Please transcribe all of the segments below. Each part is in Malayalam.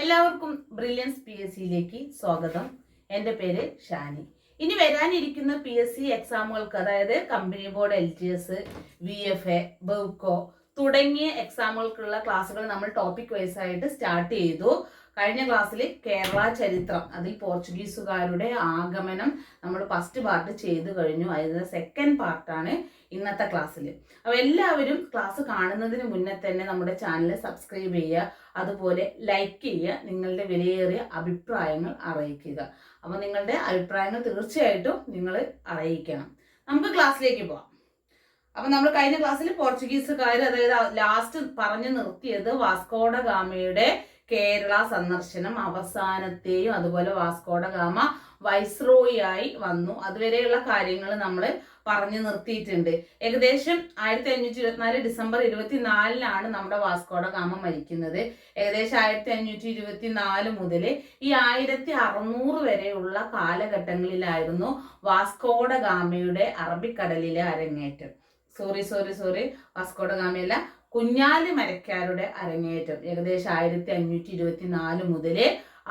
എല്ലാവർക്കും ബ്രില്യൻസ് പി എസ് സിയിലേക്ക് സ്വാഗതം. എന്റെ പേര് ഷാനി. ഇനി വരാനിരിക്കുന്ന പി എസ് സി എക്സാമുകൾക്ക് അതായത് company board L T S V F A ബൗക്കോ തുടങ്ങിയ എക്സാമുകൾക്കുള്ള ക്ലാസ്സുകൾ നമ്മൾ ടോപ്പിക് വൈസ് ആയിട്ട് സ്റ്റാർട്ട് ചെയ്തു. കഴിഞ്ഞ ക്ലാസ്സിൽ കേരള ചരിത്രം അതിൽ പോർച്ചുഗീസുകാരുടെ ആഗമനം നമ്മൾ ഫസ്റ്റ് പാർട്ട് ചെയ്തു കഴിഞ്ഞു. അതിന്റെ സെക്കൻഡ് പാർട്ടാണ് ഇന്നത്തെ ക്ലാസ്സിൽ അപ്പോൾ എല്ലാവരും ക്ലാസ് കാണുന്നതിന് മുന്നേ തന്നെ നമ്മുടെ ചാനൽ സബ്സ്ക്രൈബ് ചെയ്യുക. അതുപോലെ ലൈക്ക് ചെയ്യുക നിങ്ങളുടെ വിലയേറിയ അഭിപ്രായങ്ങൾ അറിയിക്കുക. അപ്പോൾ നിങ്ങളുടെ അഭിപ്രായങ്ങൾ തീർച്ചയായിട്ടും നിങ്ങൾ അറിയിക്കണം. നമുക്ക് ക്ലാസ്സിലേക്ക് പോവാം. അപ്പം നമ്മൾ കഴിഞ്ഞ ക്ലാസ്സിൽ പോർച്ചുഗീസുകാർ അതായത് ലാസ്റ്റ് പറഞ്ഞു നിർത്തിയത് വാസ്കോഡ ഗാമയുടെ കേരള സന്ദർശനം അവസാനത്തെയും അതുപോലെ വാസ്കോഡ ഗാമ വൈസ്രോയി ആയി വന്നു. അതുവരെയുള്ള കാര്യങ്ങൾ നമ്മൾ പറഞ്ഞു നിർത്തിയിട്ടുണ്ട്. ഏകദേശം ആയിരത്തി അഞ്ഞൂറ്റി ഇരുപത്തിനാല് ഡിസംബർ ഇരുപത്തിനാലിനാണ് നമ്മുടെ വാസ്കോഡ ഗാമ മരിക്കുന്നത്. ഏകദേശം ആയിരത്തി അഞ്ഞൂറ്റി ഇരുപത്തിനാല് മുതൽ ഈ ആയിരത്തി അറുന്നൂറ് വരെയുള്ള കാലഘട്ടങ്ങളിലായിരുന്നു വാസ്കോഡ ഗാമയുടെ അറബിക്കടലിലെ അരങ്ങേറ്റം. സോറി സോറി സോറി വാസ്കോഡ ഗാമയല്ല കുഞ്ഞാലി മരക്കാരുടെ അരങ്ങേറ്റം. ഏകദേശം ആയിരത്തി അഞ്ഞൂറ്റി ഇരുപത്തിനാല് മുതൽ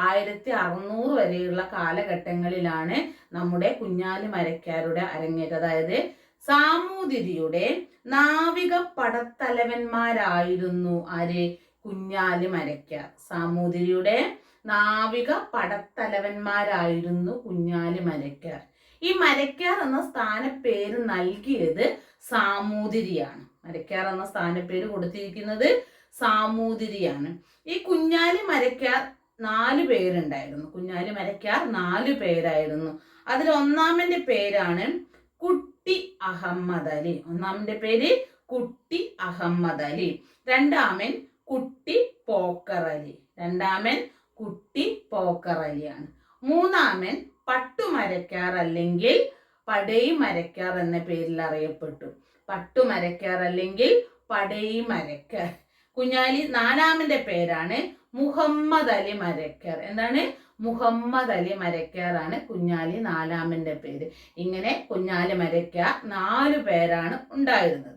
ആയിരത്തി അറുന്നൂറ് വരെയുള്ള കാലഘട്ടങ്ങളിലാണ് നമ്മുടെ കുഞ്ഞാലി മരക്കാരുടെ അരങ്ങേറ്റം. അതായത് സാമൂതിരിയുടെ നാവിക പടത്തലവന്മാരായിരുന്നു ആര്? കുഞ്ഞാലി മരക്കാർ. സാമൂതിരിയുടെ നാവിക പടത്തലവന്മാരായിരുന്നു കുഞ്ഞാലി മരക്കാർ. ഈ മരക്കാർ എന്ന സ്ഥാനപ്പേര് നൽകിയത് സാമൂതിരിയാണ്. മരക്കാർ എന്ന സ്ഥാനപ്പേര് കൊടുത്തിരിക്കുന്നത് സാമൂതിരിയാണ്. ഈ കുഞ്ഞാലി മരക്കാർ നാല് പേരുണ്ടായിരുന്നു. കുഞ്ഞാലി മരക്കാർ നാല് പേരായിരുന്നു. അതിൽ ഒന്നാമന്റെ പേരാണ് കുട്ടി അഹമ്മദ് അലി. ഒന്നാമന്റെ പേര് കുട്ടി അഹമ്മദ് അലി. രണ്ടാമൻ കുട്ടി പോക്കർ അലി. രണ്ടാമൻ കുട്ടി പോക്കർ അലിയാണ്. മൂന്നാമൻ പട്ടുമരക്കാർ അല്ലെങ്കിൽ പടയി മരക്കാർ എന്ന പേരിൽ അറിയപ്പെട്ടു. പട്ടുമരക്കാർ അല്ലെങ്കിൽ പടയി മരക്കാർ. കുഞ്ഞാലി നാലാമന്റെ പേരാണ് മുഹമ്മദ് അലി മരക്കർ. എന്താണ്? മുഹമ്മദ് അലി മരക്കാറാണ് കുഞ്ഞാലി നാലാമന്റെ പേര്. ഇങ്ങനെ കുഞ്ഞാലി മരക്കാർ നാലു പേരാണ് ഉണ്ടായിരുന്നത്.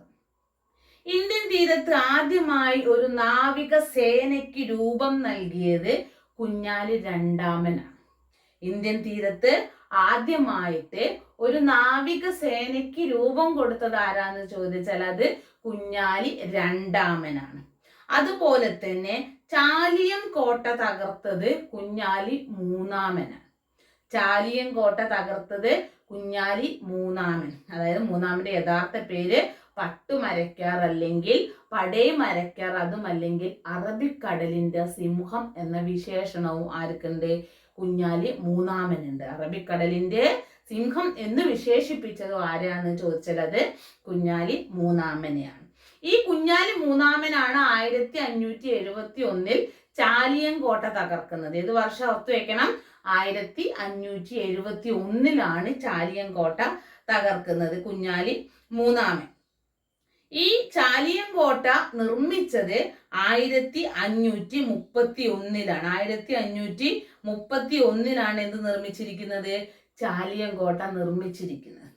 ഇന്ത്യൻ തീരത്ത് ആദ്യമായി ഒരു നാവിക സേനയ്ക്ക് രൂപം നൽകിയത് കുഞ്ഞാലി രണ്ടാമനാണ്. ഇന്ത്യൻ തീരത്ത് ആദ്യമായിട്ട് ഒരു നാവിക സേനയ്ക്ക് രൂപം കൊടുത്തത് ആരാന്ന് ചോദിച്ചാൽ അത് കുഞ്ഞാലി രണ്ടാമനാണ്. അതുപോലെ തന്നെ ചാലിയം കോട്ട തകർത്തത് കുഞ്ഞാലി മൂന്നാമനാണ് ചാലിയം കോട്ട തകർത്തത് കുഞ്ഞാലി മൂന്നാമൻ. അതായത് മൂന്നാമന്റെ യഥാർത്ഥ പേര് പട്ടുമരക്കാർ അല്ലെങ്കിൽ പടേ മരക്കാർ അതുമല്ലെങ്കിൽ അറബിക്കടലിന്റെ സിംഹം എന്ന വിശേഷണവും ആർക്കുണ്ട്? കുഞ്ഞാലി മൂന്നാമനുണ്ട്. അറബിക്കടലിന്റെ സിംഹം എന്ന് വിശേഷിപ്പിച്ചത് ആരാന്ന് ചോദിച്ചത് അത് കുഞ്ഞാലി മൂന്നാമനെയാണ്. ഈ കുഞ്ഞാലി മൂന്നാമനാണ് ആയിരത്തി അഞ്ഞൂറ്റി എഴുപത്തി ഒന്നിൽ ചാലിയൻ കോട്ട തകർക്കുന്നത്. ഏത് വർഷം ഓർത്തു വെക്കണം? ആയിരത്തി അഞ്ഞൂറ്റി എഴുപത്തി ഒന്നിലാണ് ചാലിയൻ കോട്ട തകർക്കുന്നത് കുഞ്ഞാലി മൂന്നാമൻ. ഈ ചാലിയൻ കോട്ട നിർമ്മിച്ചത് ആയിരത്തി അഞ്ഞൂറ്റി മുപ്പത്തി ഒന്നിലാണ് ആയിരത്തി അഞ്ഞൂറ്റി മുപ്പത്തി ഒന്നിലാണ് എന്ത് നിർമ്മിച്ചിരിക്കുന്നത്? ചാലിയൻ കോട്ട നിർമ്മിച്ചിരിക്കുന്നത്.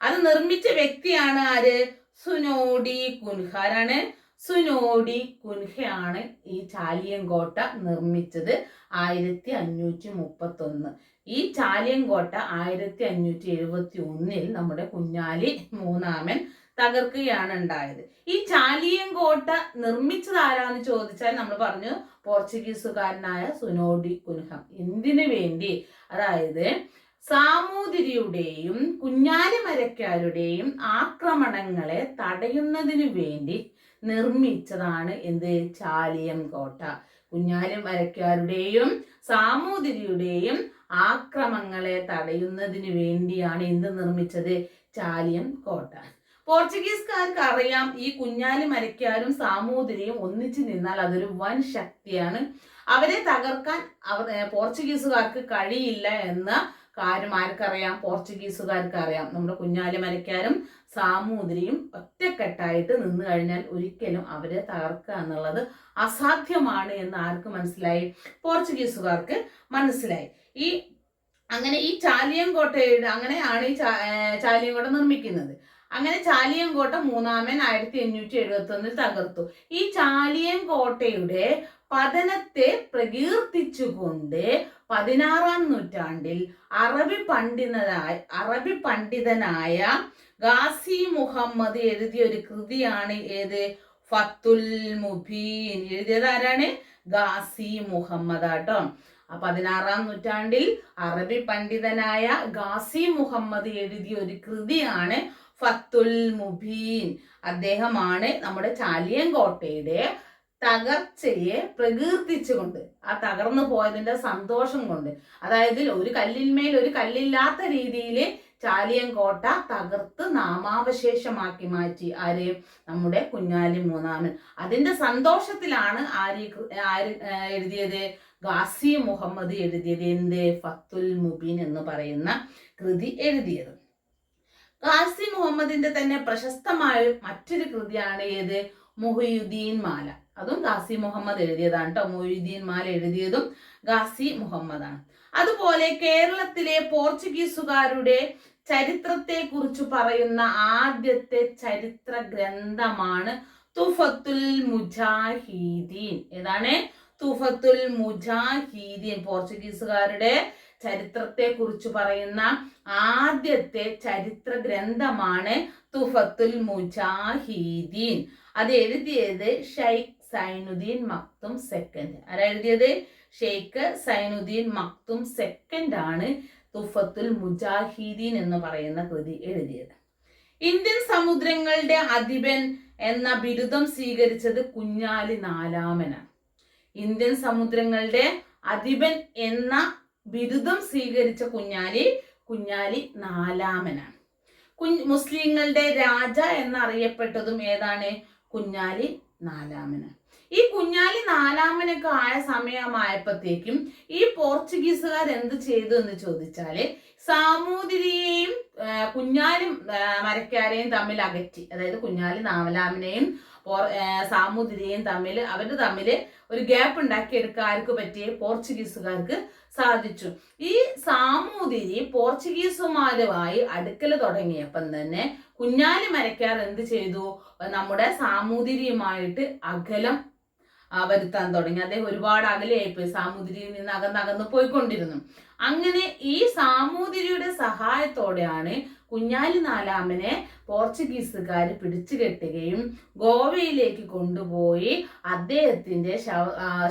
അത് നിർമ്മിച്ച വ്യക്തിയാണ് ആര്? സുനോഡി കുൻഹ ആരാണ് സുനോഡി കുൻഹയാണ് ഈ ചാലിയൻ കോട്ട നിർമ്മിച്ചത് ആയിരത്തി അഞ്ഞൂറ്റി മുപ്പത്തി ഒന്ന് ഈ ചാലിയൻ കോട്ട ആയിരത്തി അഞ്ഞൂറ്റി എഴുപത്തി ഒന്നിൽ നമ്മുടെ കുഞ്ഞാലി മൂന്നാമൻ തകർക്കുകയാണ് ഉണ്ടായത്. ഈ ചാലിയൻ കോട്ട നിർമ്മിച്ചത് ആരാന്ന് ചോദിച്ചാൽ നമ്മൾ പറഞ്ഞു പോർച്ചുഗീസുകാരനായ സുനോഡി കുൻഹം. എന്തിനു വേണ്ടി? അതായത് സാമൂതിരിയുടെയും കുഞ്ഞാലിമരക്കാരുടെയും ആക്രമണങ്ങളെ തടയുന്നതിനു വേണ്ടി നിർമ്മിച്ചതാണ് എന്ത്? ചാലിയം കോട്ട. കുഞ്ഞാലിമരക്കാരുടെയും സാമൂതിരിയുടെയും ആക്രമങ്ങളെ തടയുന്നതിന് വേണ്ടിയാണ് എന്ത് നിർമ്മിച്ചത്? ചാലിയം കോട്ട. പോർച്ചുഗീസുകാർക്ക് അറിയാം ഈ കുഞ്ഞാലി മരക്കാരും സാമൂതിരിയും ഒന്നിച്ചു നിന്നാൽ അതൊരു വൻ ശക്തിയാണ്. അവരെ തകർക്കാൻ പോർച്ചുഗീസുകാർക്ക് കഴിയില്ല എന്ന കാര്യം ആർക്കറിയാം? പോർച്ചുഗീസുകാർക്ക് അറിയാം നമ്മുടെ കുഞ്ഞാലി മരക്കാരും സാമൂതിരിയും ഒറ്റക്കെട്ടായിട്ട് നിന്ന് കഴിഞ്ഞാൽ ഒരിക്കലും അവരെ തകർക്കുക എന്നുള്ളത് അസാധ്യമാണ് എന്ന് ആർക്ക് മനസ്സിലായി? പോർച്ചുഗീസുകാർക്ക് മനസ്സിലായി. ഈ അങ്ങനെ ഈ ചാലിയം കോട്ടയുടെ അങ്ങനെയാണ് ഈ ചാലിയം കോട്ട നിർമ്മിക്കുന്നത്. അങ്ങനെ ചാലിയൻകോട്ട മൂന്നാമൻ ആയിരത്തി എണ്ണൂറ്റി എഴുപത്തി ഒന്നിൽ തകർത്തു. ഈ ചാലിയൻകോട്ടയുടെ പതനത്തെ പ്രകീർത്തിച്ചുകൊണ്ട് പതിനാറാം നൂറ്റാണ്ടിൽ അറബി പണ്ഡിതനായ അറബി പണ്ഡിതനായ ഗാസി മുഹമ്മദ് എഴുതിയ ഒരു കൃതിയാണ് ഏത്? ഫത്തുൽ മുബീൻ. എഴുതിയത് ആരാണ്? ഗാസി മുഹമ്മദ് ആട്ടോ. ആ പതിനാറാം നൂറ്റാണ്ടിൽ അറബി പണ്ഡിതനായ ഗാസി മുഹമ്മദ് എഴുതിയ ഒരു കൃതിയാണ് ഫത്തുൽ മുബീൻ. അദ്ദേഹമാണ് നമ്മുടെ ചാലിയൻകോട്ടയുടെ തകർച്ചയെ പ്രകീർത്തിച്ചുകൊണ്ട് ആ തകർന്നു പോയതിന്റെ സന്തോഷം കൊണ്ട്. അതായത് ഒരു കല്ലിന്മേൽ ഒരു കല്ലില്ലാത്ത രീതിയിൽ ചാലിയൻകോട്ട തകർത്ത് നാമാവശേഷമാക്കി മാറ്റി. ആര്? നമ്മുടെ കുഞ്ഞാലി മൂന്നാമൻ. അതിന്റെ സന്തോഷത്തിലാണ് ആര് ആര് എഴുതിയത്? ഗാസി മുഹമ്മദ് എഴുതിയത്. എന്ത്? ഫത്തുൽ മുബീൻ എന്ന് പറയുന്ന കൃതി എഴുതിയത്. ഗാസി മുഹമ്മദിന്റെ തന്നെ പ്രശസ്തമായ മറ്റൊരു കൃതിയാണ് ഏത്? മുഹയുദ്ദീൻ മാല. അതും ഗാസി മുഹമ്മദ് എഴുതിയതാണ് കേട്ടോ മുഹയുദ്ദീൻ മാല എഴുതിയതും ഗാസി മുഹമ്മദാണ്. അതുപോലെ കേരളത്തിലെ പോർച്ചുഗീസുകാരുടെ ചരിത്രത്തെ കുറിച്ച് പറയുന്ന ആദ്യത്തെ ചരിത്ര ഗ്രന്ഥമാണ് തുഫത്തുൽ മുജാഹിദീൻ. ഏതാണ്? തുഫത്തുൽ മുജാഹിദീൻ. പോർച്ചുഗീസുകാരുടെ ചരിത്രത്തെ കുറിച്ച് പറയുന്ന ആദ്യത്തെ ചരിത്ര ഗ്രന്ഥമാണ് തുഫത്തുൽ മുജാഹിദീൻ. അത് എഴുതിയത് ഷെയ്ഖ് സൈനുദ്ദീൻ മക്തും സെക്കൻഡ് ആരാ എഴുതിയത്? ഷെയ്ഖ് സൈനുദ്ദീൻ മക്തും സെക്കൻഡ് ആണ് തുഫത്തുൽ മുജാഹിദീൻ എന്ന് പറയുന്ന കൃതി എഴുതിയത്. ഇന്ത്യൻ സമുദ്രങ്ങളുടെ അധിപൻ എന്ന ബിരുദം സ്വീകരിച്ചത് കുഞ്ഞാലി നാലാമനാണ്. ഇന്ത്യൻ സമുദ്രങ്ങളുടെ അധിപൻ എന്ന ബിരുദം സ്വീകരിച്ച കുഞ്ഞാലി കുഞ്ഞാലി നാലാമനാണ്. കുഞ്ഞ് മുസ്ലിങ്ങളുടെ രാജ എന്നറിയപ്പെട്ടതും ഏതാണ്? കുഞ്ഞാലി നാലാമന് ഈ കുഞ്ഞാലി നാലാമനൊക്കെ ആയ സമയമായപ്പോഴത്തേക്കും ഈ പോർച്ചുഗീസുകാർ എന്ത് ചെയ്തു എന്ന് ചോദിച്ചാൽ സാമൂതിരിയെയും കുഞ്ഞാലും മരക്കാരെയും തമ്മിൽ അകറ്റി. അതായത് കുഞ്ഞാലി നാലാമനെയും സാമൂതിരിയെയും തമ്മിൽ അവർ തമ്മിൽ ഒരു ഗ്യാപ്പ് ഉണ്ടാക്കിയെടുക്കാൻ ആർക്ക് പറ്റിയ പോർച്ചുഗീസുകാർക്ക് സാധിച്ചു. ഈ സാമൂതിരി പോർച്ചുഗീസുമാരുമായി അടുക്കൽ തുടങ്ങിയപ്പം തന്നെ കുഞ്ഞാലി മരക്കാർ എന്ത് ചെയ്തു? നമ്മുടെ സാമൂതിരിയുമായിട്ട് അകലം വരുത്താൻ തുടങ്ങി. അദ്ദേഹം ഒരുപാട് അകലെയായിപ്പോയി സാമൂതിരിയിൽ നിന്ന് അകന്ന് അകന്ന് പോയിക്കൊണ്ടിരുന്നു. അങ്ങനെ ഈ സാമൂതിരിയുടെ സഹായത്തോടെയാണ് കുഞ്ഞാലി നാലാമനെ പോർച്ചുഗീസുകാർ പിടിച്ചു കെട്ടുകയും ഗോവയിലേക്ക് കൊണ്ടുപോയി അദ്ദേഹത്തിന്റെ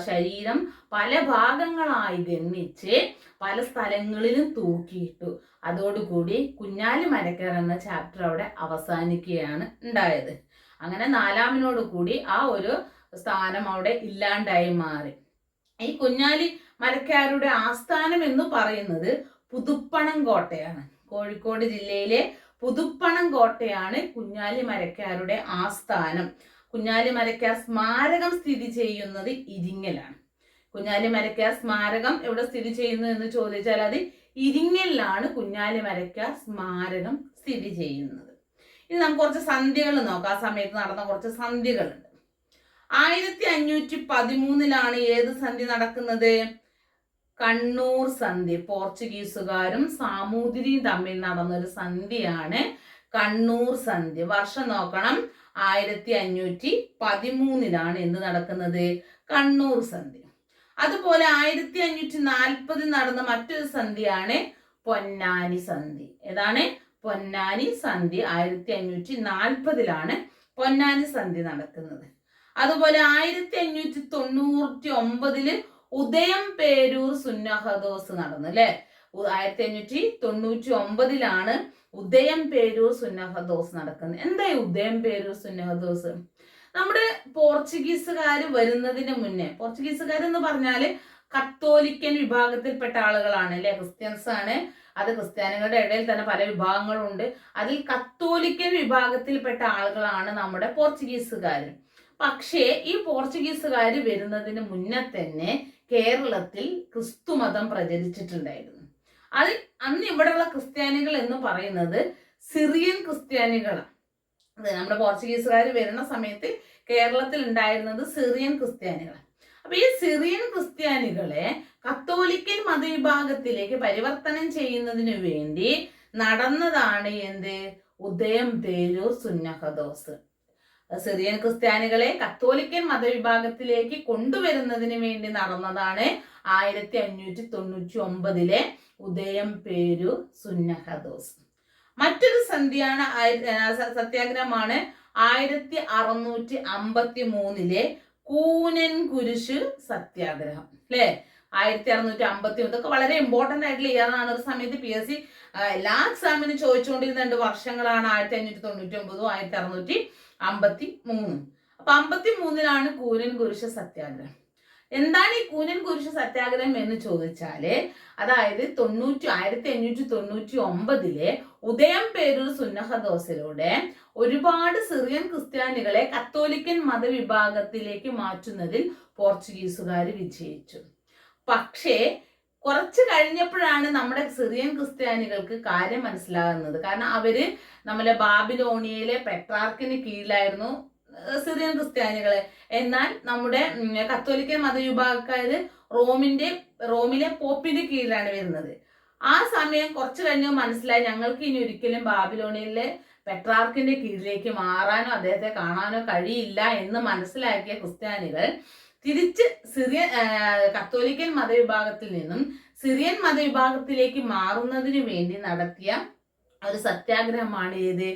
ശരീരം പല ഭാഗങ്ങളായി ഗണ്ണിച്ച് പല സ്ഥലങ്ങളിലും തൂക്കിയിട്ടു. അതോടുകൂടി കുഞ്ഞാലി മരക്കർ എന്ന ചാപ്റ്റർ അവിടെ അവസാനിക്കുകയാണ് ഉണ്ടായത്. അങ്ങനെ നാലാമിനോട് കൂടി ആ ഒരു സ്ഥാനം അവിടെ ഇല്ലാണ്ടായി മാറി. ഈ കുഞ്ഞാലി മരക്കാരുടെ ആസ്ഥാനം എന്ന് പറയുന്നത് പുതുപ്പണം കോട്ടയാണ് കോഴിക്കോട് ജില്ലയിലെ പുതുപ്പണം കോട്ടയാണ് കുഞ്ഞാലി മരക്കാരുടെ ആസ്ഥാനം. കുഞ്ഞാലി മരക്കാർ സ്മാരകം സ്ഥിതി ചെയ്യുന്നത് ഇരിങ്ങലാണ്. കുഞ്ഞാലി മരക്കാർ സ്മാരകം എവിടെ സ്ഥിതി ചെയ്യുന്നു എന്ന് ചോദിച്ചാൽ അത് ഇരിങ്ങലിലാണ് കുഞ്ഞാലി മരക്കാർ സ്മാരകം സ്ഥിതി ചെയ്യുന്നത്. ഇനി നമുക്ക് കുറച്ച് സന്ധ്യകൾ നോക്കാം. ആ സമയത്ത് നടന്ന കുറച്ച് സന്ധ്യകളുണ്ട്. ആയിരത്തി അഞ്ഞൂറ്റി പതിമൂന്നിലാണ് ഏത് സന്ധി നടക്കുന്നത്? കണ്ണൂർ സന്ധി പോർച്ചുഗീസുകാരും സാമൂതിരിയും തമ്മിൽ നടന്നൊരു സന്ധിയാണ് കണ്ണൂർ സന്ധി വർഷം നോക്കണം. ആയിരത്തി അഞ്ഞൂറ്റി പതിമൂന്നിലാണ് എന്ത് നടക്കുന്നത്? കണ്ണൂർ സന്ധി അതുപോലെ ആയിരത്തി അഞ്ഞൂറ്റി നാൽപ്പതിൽ നടന്ന മറ്റൊരു സന്ധിയാണ് പൊന്നാനി സന്ധി ഏതാണ്? പൊന്നാനി സന്ധി ആയിരത്തി അഞ്ഞൂറ്റി നാൽപ്പതിലാണ് പൊന്നാനി സന്ധി നടക്കുന്നത്. അതുപോലെ ആയിരത്തി അഞ്ഞൂറ്റി തൊണ്ണൂറ്റി ഒമ്പതിൽ ഉദയം പേരൂർ സുന്നഹദോസ് നടന്നു അല്ലെ ആയിരത്തി അഞ്ഞൂറ്റി തൊണ്ണൂറ്റി ഒമ്പതിലാണ് ഉദയം പേരൂർ സുന്നഹദോസ് നടക്കുന്നത്. എന്താ ഈ ഉദയം പേരൂർ സുന്നഹദോസ്? നമ്മുടെ പോർച്ചുഗീസുകാർ വരുന്നതിന് മുന്നേ പോർച്ചുഗീസുകാർ എന്ന് പറഞ്ഞാൽ കത്തോലിക്കൻ വിഭാഗത്തിൽപ്പെട്ട ആളുകളാണ് അല്ലെ ക്രിസ്ത്യൻസ് ആണ്. അത് ക്രിസ്ത്യാനികളുടെ ഇടയിൽ തന്നെ പല വിഭാഗങ്ങളുണ്ട്. അതിൽ കത്തോലിക്കൻ വിഭാഗത്തിൽപ്പെട്ട ആളുകളാണ് നമ്മുടെ പോർച്ചുഗീസുകാർ പക്ഷേ ഈ പോർച്ചുഗീസുകാർ വരുന്നതിന് മുന്നേ തന്നെ കേരളത്തിൽ ക്രിസ്തുമതം പ്രചരിച്ചിട്ടുണ്ടായിരുന്നു. അത് അന്ന് ഇവിടെയുള്ള ക്രിസ്ത്യാനികൾ എന്ന് പറയുന്നത് സിറിയൻ ക്രിസ്ത്യാനികളാണ്. അതെ നമ്മുടെ പോർച്ചുഗീസുകാർ വരുന്ന സമയത്ത് കേരളത്തിൽ ഉണ്ടായിരുന്നത് സിറിയൻ ക്രിസ്ത്യാനികളാണ്. അപ്പൊ ഈ സിറിയൻ ക്രിസ്ത്യാനികളെ കത്തോലിക്കൻ മതവിഭാഗത്തിലേക്ക് പരിവർത്തനം ചെയ്യുന്നതിന് വേണ്ടി നടന്നതാണ് എന്ത്? ഉദയം തേരൂർ സുന്നഹദോസ്. സിറിയൻ ക്രിസ്ത്യാനികളെ കത്തോലിക്കൻ മതവിഭാഗത്തിലേക്ക് കൊണ്ടുവരുന്നതിന് വേണ്ടി നടന്നതാണ് ആയിരത്തി അഞ്ഞൂറ്റി തൊണ്ണൂറ്റി ഒമ്പതിലെ ഉദയം പേരു സുന്നഹദോസ്. മറ്റൊരു സന്ധിയാണ് സത്യാഗ്രഹമാണ് ആയിരത്തി അറുന്നൂറ്റി അമ്പത്തി മൂന്നിലെ കൂനൻ കുരിശ് സത്യാഗ്രഹം അല്ലേ? ആയിരത്തി അറുന്നൂറ്റി അമ്പത്തി ഇതൊക്കെ വളരെ ഇമ്പോർട്ടന്റ് ആയിട്ടുള്ള ഇയറാണ് ഒരു സമയത്ത് പി എസ് സി എല്ലാ എക്സാമിനും ചോദിച്ചുകൊണ്ടിരുന്ന രണ്ട് വർഷങ്ങളാണ്. ആയിരത്തി അഞ്ഞൂറ്റി തൊണ്ണൂറ്റി ഒമ്പതും ആയിരത്തി അറുന്നൂറ്റി അമ്പത്തി മൂന്നും അപ്പൊ അമ്പത്തി മൂന്നിലാണ് കൂനൻ കുരിശ് സത്യാഗ്രഹം. എന്താണ് ഈ കൂനൻ കുരിശ് സത്യാഗ്രഹം എന്ന് ചോദിച്ചാൽ അതായത് തൊണ്ണൂറ്റി ആയിരത്തി അഞ്ഞൂറ്റി തൊണ്ണൂറ്റി ഒമ്പതിലെ ഉദയം പേരൂർ സുന്നഹദോസിലൂടെ ഒരുപാട് സിറിയൻ ക്രിസ്ത്യാനികളെ കത്തോലിക്കൻ മതവിഭാഗത്തിലേക്ക് മാറ്റുന്നതിൽ പോർച്ചുഗീസുകാർ വിജയിച്ചു. പക്ഷേ കുറച്ച് കഴിഞ്ഞപ്പോഴാണ് നമ്മുടെ സിറിയൻ ക്രിസ്ത്യാനികൾക്ക് കാര്യം മനസ്സിലാകുന്നത്. കാരണം അവർ നമ്മളെ ബാബിലോണിയയിലെ പെട്രാർക്കിന് കീഴിലായിരുന്നു സിറിയൻ ക്രിസ്ത്യാനികളെ. എന്നാൽ നമ്മുടെ കത്തോലിക്ക മതവിഭാഗക്കാര് റോമിന്റെ റോമിലെ പോപ്പിന്റെ കീഴിലാണ് വരുന്നത്. ആ സമയം കുറച്ച് കഴിഞ്ഞ് മനസ്സിലായി ഞങ്ങൾക്ക് ഇനി ഒരിക്കലും ബാബിലോണിയയിലെ പെട്രാർക്കിന്റെ കീഴിലേക്ക് മാറാനോ അദ്ദേഹത്തെ കാണാനോ കഴിയില്ല എന്ന് മനസ്സിലാക്കിയ ക്രിസ്ത്യാനികൾ തിരിച്ച് സിറിയൻ കത്തോലിക്കൻ മതവിഭാഗത്തിൽ നിന്നും സിറിയൻ മതവിഭാഗത്തിലേക്ക് മാറുന്നതിന് വേണ്ടി നടത്തിയ ഒരു സത്യാഗ്രഹമാണ് ഏത്?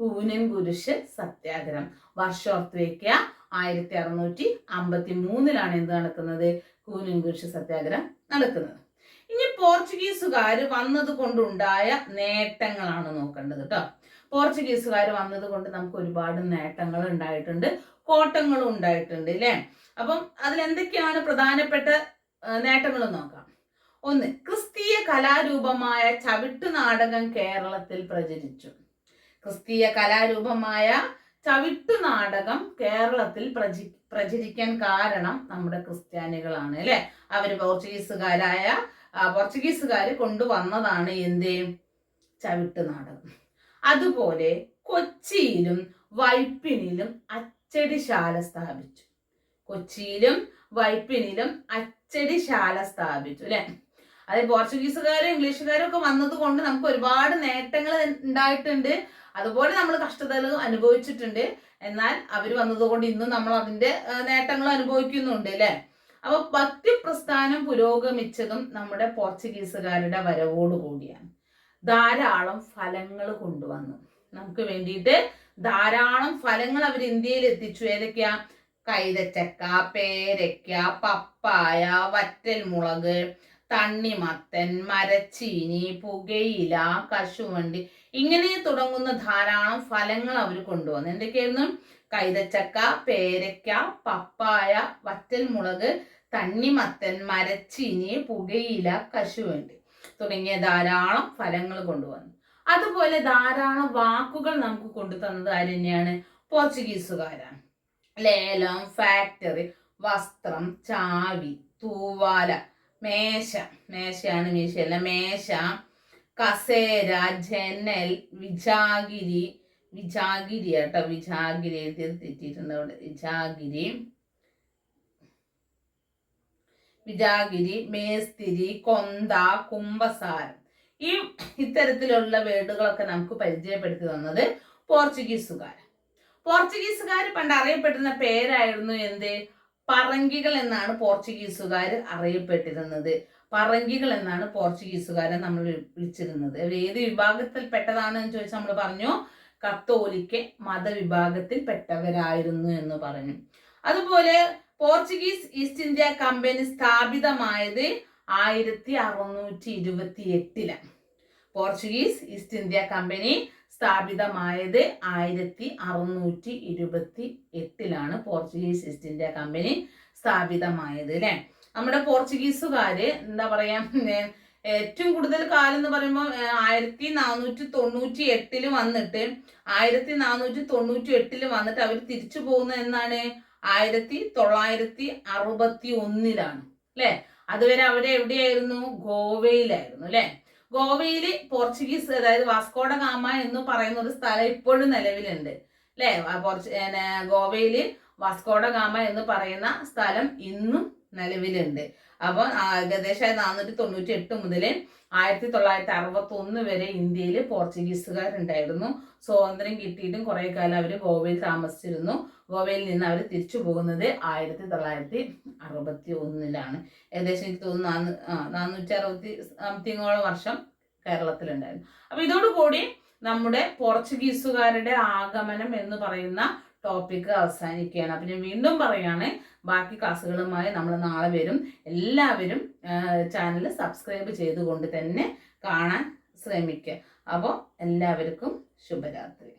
കൂനൻ കുരിശ് സത്യാഗ്രഹം. വർഷോർത്ത് വെക്കുക ആയിരത്തി അറുന്നൂറ്റി അമ്പത്തി മൂന്നിലാണ് എന്ത് നടക്കുന്നത്? കൂനൻ കുരിശ് സത്യാഗ്രഹം നടക്കുന്നത്. ഇനി പോർച്ചുഗീസുകാർ വന്നത് കൊണ്ടുണ്ടായ നേട്ടങ്ങളാണ് നോക്കേണ്ടത് കേട്ടോ പോർച്ചുഗീസുകാർ വന്നത് കൊണ്ട് നമുക്ക് ഒരുപാട് നേട്ടങ്ങൾ ഉണ്ടായിട്ടുണ്ട്. കോട്ടങ്ങളും ഉണ്ടായിട്ടുണ്ട് അല്ലേ അപ്പം അതിൽ എന്തൊക്കെയാണ് പ്രധാനപ്പെട്ട നേട്ടങ്ങൾ നോക്കാം. ഒന്ന് ക്രിസ്തീയ കലാരൂപമായ ചവിട്ട് നാടകം കേരളത്തിൽ പ്രചരിച്ചു. ക്രിസ്തീയ കലാരൂപമായ ചവിട്ടു നാടകം കേരളത്തിൽ പ്രചി പ്രചരിക്കാൻ കാരണം നമ്മുടെ ക്രിസ്ത്യാനികളാണ് അല്ലെ? അവർ പോർച്ചുഗീസുകാരായ പോർച്ചുഗീസുകാർ കൊണ്ടുവന്നതാണ് എന്തേ? ചവിട്ട് നാടകം. അതുപോലെ കൊച്ചിയിലും വൈപ്പിനിലും അച്ചടിശാല സ്ഥാപിച്ചു. കൊച്ചിയിലും വൈപ്പിനിലും അച്ചടിശാല സ്ഥാപിച്ചു അല്ലെ? അത് പോർച്ചുഗീസുകാരും ഇംഗ്ലീഷുകാരും ഒക്കെ വന്നത് കൊണ്ട് നമുക്ക് ഒരുപാട് നേട്ടങ്ങൾ ഉണ്ടായിട്ടുണ്ട്. അതുപോലെ നമ്മൾ കഷ്ടതകൾ അനുഭവിച്ചിട്ടുണ്ട്. എന്നാൽ അവർ വന്നതുകൊണ്ട് ഇന്നും നമ്മൾ അതിന്റെ നേട്ടങ്ങൾ അനുഭവിക്കുന്നുണ്ട് അല്ലെ? അപ്പൊ ഭക്തി പ്രസ്ഥാനം പുരോഗമിച്ചതും നമ്മുടെ പോർച്ചുഗീസുകാരുടെ വരവോട് കൂടിയാണ്. ധാരാളം ഫലങ്ങൾ കൊണ്ടുവന്നു. നമുക്ക് വേണ്ടിയിട്ട് ധാരാളം ഫലങ്ങൾ അവർ ഇന്ത്യയിൽ എത്തിച്ചു. ഏതൊക്കെയാ? കൈതച്ചക്ക പേരയ്ക്ക പപ്പായ വറ്റൽമുളക് തണ്ണിമത്തൻ മരച്ചീനി പുകയില കശുവണ്ടി ഇങ്ങനെ തുടങ്ങുന്ന ധാരാളം ഫലങ്ങൾ അവർ കൊണ്ടുവന്നു എന്തൊക്കെയായിരുന്നു? കൈതച്ചക്ക പേരയ്ക്ക പപ്പായ വറ്റൽമുളക് തണ്ണിമത്തൻ മരച്ചീനി പുകയില കശുവണ്ടി തുടങ്ങിയ ധാരാളം ഫലങ്ങൾ കൊണ്ടുവന്നു. അതുപോലെ ധാരാളം വാക്കുകൾ നമുക്ക് കൊണ്ടു തന്നത് ആര് തന്നെയാണ്? പോർച്ചുഗീസുകാരാണ്. ലേലം ഫാക്ടറി വസ്ത്രം ചാവി തൂവാല മേശ. മേശയാണ് മീശയല്ല. മേശ കസേര ജനൽ വിജാഗിരി. വിജാഗിരി കേട്ടോ. വിജാഗിരി എഴുതി തെറ്റിയിട്ടുണ്ട് അവിടെ. വിജാഗിരി. വിജാഗിരി മേസ്തിരി കൊന്ത കുംഭസാരം. ഈ ഇത്തരത്തിലുള്ള വേർഡുകളൊക്കെ നമുക്ക് പരിചയപ്പെടുത്തി തന്നത് പോർച്ചുഗീസുകാർ പോർച്ചുഗീസുകാർ പണ്ട് അറിയപ്പെട്ടിരുന്ന പേരായിരുന്നു എന്ത്? പറങ്കികൾ എന്നാണ് പോർച്ചുഗീസുകാർ അറിയപ്പെട്ടിരുന്നത്. പറങ്കികൾ എന്നാണ് പോർച്ചുഗീസുകാരെ നമ്മൾ വിളിച്ചിരുന്നത്. അവർ ഏത് വിഭാഗത്തിൽപ്പെട്ടതാണെന്ന് ചോദിച്ചാൽ നമ്മൾ പറഞ്ഞു കത്തോലിക്ക മതവിഭാഗത്തിൽപ്പെട്ടവരായിരുന്നു എന്ന് പറഞ്ഞു. അതുപോലെ പോർച്ചുഗീസ് ഈസ്റ്റ് ഇന്ത്യ കമ്പനി സ്ഥാപിതമായത് ആയിരത്തി അറുന്നൂറ്റി ഇരുപത്തി എട്ടിലാണ് പോർച്ചുഗീസ് ഈസ്റ്റ് ഇന്ത്യ കമ്പനി സ്ഥാപിതമായത് ആയിരത്തി അറുന്നൂറ്റി ഇരുപത്തി എട്ടിലാണ് പോർച്ചുഗീസ് ഈസ്റ്റ് ഇന്ത്യ കമ്പനി സ്ഥാപിതമായത് അല്ലെ? നമ്മുടെ പോർച്ചുഗീസുകാര് എന്താ പറയാ ഏറ്റവും കൂടുതൽ കാലം എന്ന് പറയുമ്പോൾ ആയിരത്തി നാനൂറ്റി തൊണ്ണൂറ്റി എട്ടിൽ വന്നിട്ട് ആയിരത്തി നാനൂറ്റി തൊണ്ണൂറ്റി എട്ടിൽ വന്നിട്ട് അവർ തിരിച്ചു പോകുന്ന എന്നാണ്? ആയിരത്തി തൊള്ളായിരത്തി അറുപത്തി ഒന്നിലാണ് അല്ലെ? അതുവരെ അവിടെ എവിടെയായിരുന്നു? ഗോവയിലായിരുന്നു അല്ലെ? ഗോവയിൽ പോർച്ചുഗീസ് അതായത് വാസ്കോഡ ഗാമ എന്ന് പറയുന്ന ഒരു സ്ഥലം ഇപ്പോഴും നിലവിലുണ്ട്. അല്ലെ പോർച്ചു ഏന, ഗോവയിൽ വാസ്കോഡ ഗാമ എന്ന് പറയുന്ന സ്ഥലം ഇന്നും നിലവിലുണ്ട്. അപ്പോൾ ഏകദേശം നാനൂറ്റി തൊണ്ണൂറ്റി എട്ട് മുതൽ ആയിരത്തി തൊള്ളായിരത്തി അറുപത്തി ഒന്ന് വരെ ഇന്ത്യയിൽ പോർച്ചുഗീസുകാരുണ്ടായിരുന്നു. സ്വാതന്ത്ര്യം കിട്ടിയിട്ടും കുറെ കാലം അവർ ഗോവയിൽ താമസിച്ചിരുന്നു. ഗോവയിൽ നിന്ന് അവർ തിരിച്ചു പോകുന്നത് ആയിരത്തി തൊള്ളായിരത്തി അറുപത്തി ഒന്നിലാണ് ഏകദേശം എനിക്ക് തോന്നുന്നു നാനൂറ്റി അറുപത്തി സംതിങ്ങോളം വർഷം കേരളത്തിലുണ്ടായിരുന്നു. അപ്പൊ ഇതോടുകൂടി നമ്മുടെ പോർച്ചുഗീസുകാരുടെ ആഗമനം എന്ന് പറയുന്ന ടോപ്പിക്ക് അവസാനിക്കുകയാണ്. അപ്പൊ ഞാൻ വീണ്ടും പറയുകയാണ് ബാക്കി ക്ലാസ്സുകളുമായി നമ്മൾ നാളെ വരും. എല്ലാവരും ചാനൽ സബ്സ്ക്രൈബ് ചെയ്തുകൊണ്ട് തന്നെ കാണാൻ ശ്രമിക്കുക. അപ്പോൾ എല്ലാവർക്കും ശുഭരാത്രി.